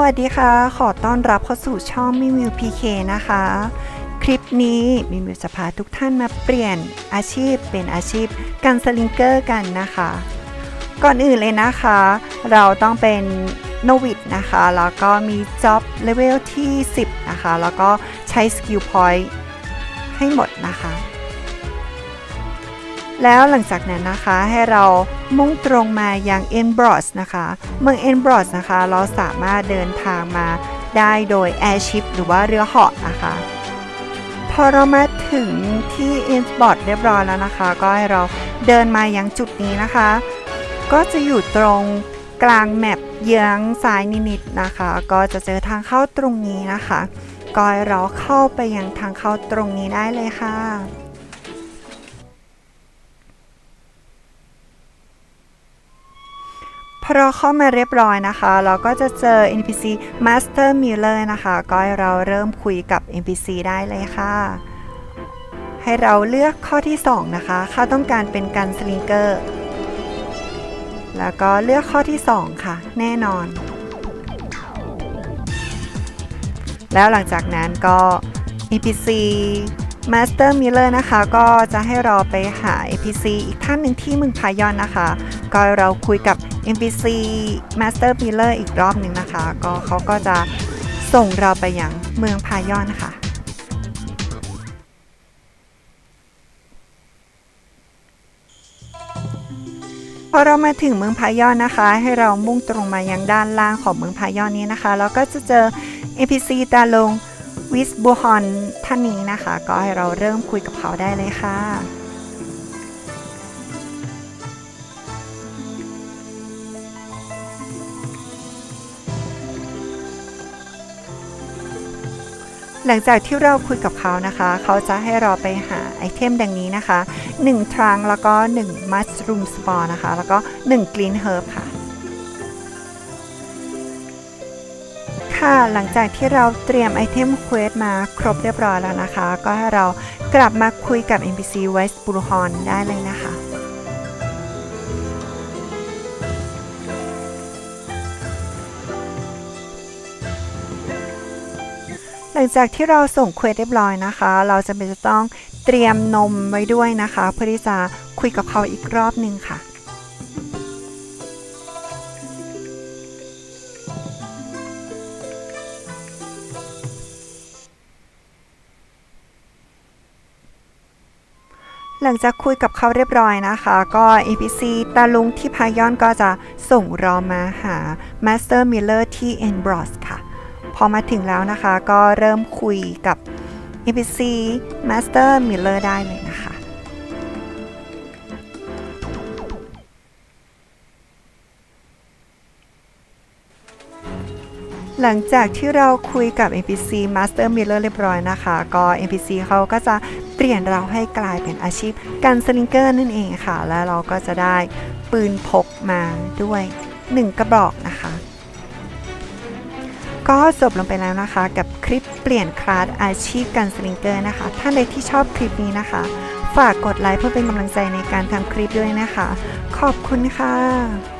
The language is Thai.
วัสดีค่ะ ขอต้อนรับเข้าสู่ช่องมิมิวพีเคนะคะ คลิปนี้มิมิวจะพาทุกท่านมาเปลี่ยนอาชีพเป็นอาชีพกันสลิงเกอร์กันนะคะ ก่อนอื่นเลยนะคะ เราต้องเป็นโนวิดนะคะ แล้วก็มี Job Level ที่ 10 นะคะ แล้วก็ใช้ Skill Point ให้หมดนะคะ แล้วหลังจากนั้นนะคะให้เรามุ่งตรงมายังเอนบรอสนะคะ เมืองเอนบรอสนะคะ เราสามารถเดินทางมาได้โดยแอร์ชิพหรือว่าเรือเหาะนะคะ พอเรามาถึงที่เอนบอร์ดเรียบร้อยแล้วนะคะ ก็ให้เราเดินมายังจุดนี้นะคะ ก็จะอยู่ตรงกลางแมปเยื้องซ้ายนิดๆนะคะ ก็จะเจอทางเข้าตรงนี้นะคะก็ให้เราเข้าไปยังทางเข้าตรงนี้ได้เลยค่ะ พอเราเข้ามาเรียบร้อยนะคะ เราก็จะเจอ NPC Master Miller นะคะ ก็ให้เราเริ่มคุยกับ NPC ได้เลยค่ะ ให้เราเลือกข้อที่ 2 นะคะเขาต้องการเป็นกันสลิงเกอร์ แล้วก็เลือกข้อที่ 2 ค่ะ แน่นอน แล้วหลังจากนั้นก็ NPC Master Miller นะคะ ก็จะให้เราไปหา NPC อีกท่านหนึ่งที่เมืองพายอนนะคะ ก็เราคุยกับ NPC Master Miller อีกรอบหนึ่งนะคะ ก็เขาก็จะส่งเราไปยังเมืองพายอนค่ะ พอเรามาถึงเมืองพายอนนะคะ ให้เรามุ่งตรงมายังด้านล่างของเมืองพายอนนี้นะคะ แล้วก็จะเจอ NPC ตาลงวิสบูฮอนท่านนี้นะคะ ก็ให้เราเริ่มคุยกับเขาได้เลยค่ะ หลังจากที่เราคุยกับเขานะคะ เขาจะให้เราไปหาไอเทมดังนี้นะคะ 1 ทรังแล้วก็1 Mushroom Spore นะคะ แล้วก็1 Green Herb ค่ะ ค่ะ หลังจากที่เราเตรียมไอเทมเควสมาครบเรียบร้อยแล้วนะคะ ก็ให้เรากลับมาคุยกับ NPC West b u r h o n ได้เลยนะคะ ลังจากที่เราส่งเควสเรียบร้อยนะคะ เราจะเป็นจะต้องเตรียมนมไว้ด้วยนะคะ เพื่อที่จะคุยกับเขาอีกรอบหนึ่งค่ะหลังจากคุยกับเขาเรียบร้อยนะคะ ก็ APC ตาลุงที่พายอนก็จะส่งเรามาหา Master Miller ที่ e n b r o s ค่ะ อมาถึงแล้วนะคะ ก็เริ่มคุยกับ APC Master Miller ได้เลยนะคะ หลังจากที่เราคุยกับ NPC Master Miller เรียบร้อยนะคะ ก็ NPC เขาก็จะเปลี่ยนเราให้กลายเป็นอาชีพกันสลิงเกอร์นั่นเองค่ะ แล้วเราก็จะได้ปืนพกมาด้วย 1 กระบอกนะคะ ก็จบลงไปแล้วนะคะ กับคลิปเปลี่ยนคลาสอาชีพการสลิงเกอร์นะคะ ท่านใดที่ชอบคลิปนี้นะคะ ฝากกดไลค์เพื่อเป็นกำลังใจในการทำคลิปด้วยนะคะ ขอบคุณค่ะ